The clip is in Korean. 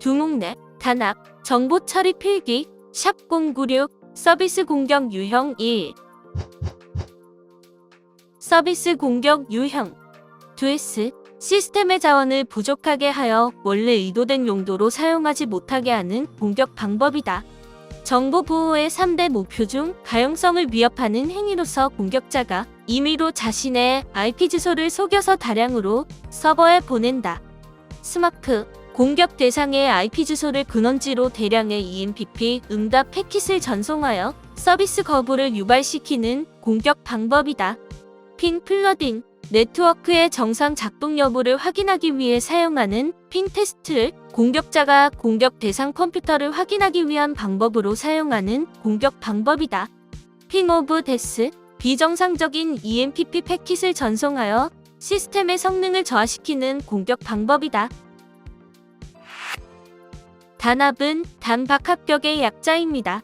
두목내, 단합, 정보 처리 필기, 샵 096, 서비스 공격 유형 1. 서비스 공격 유형 2S 시스템의 자원을 부족하게 하여 원래 의도된 용도로 사용하지 못하게 하는 공격 방법이다. 정보 보호의 3대 목표 중 가용성을 위협하는 행위로서 공격자가 임의로 자신의 IP 주소를 속여서 다량으로 서버에 보낸다. 스마프 공격 대상의 IP 주소를 근원지로 대량의 EMPP 응답 패킷을 전송하여 서비스 거부를 유발시키는 공격 방법이다. 핑 플러딩 네트워크의 정상 작동 여부를 확인하기 위해 사용하는 핑 테스트를 공격자가 공격 대상 컴퓨터를 확인하기 위한 방법으로 사용하는 공격 방법이다. 핑 오브 데스 비정상적인 EMPP 패킷을 전송하여 시스템의 성능을 저하시키는 공격 방법이다. 단합은 단박합격의 약자입니다.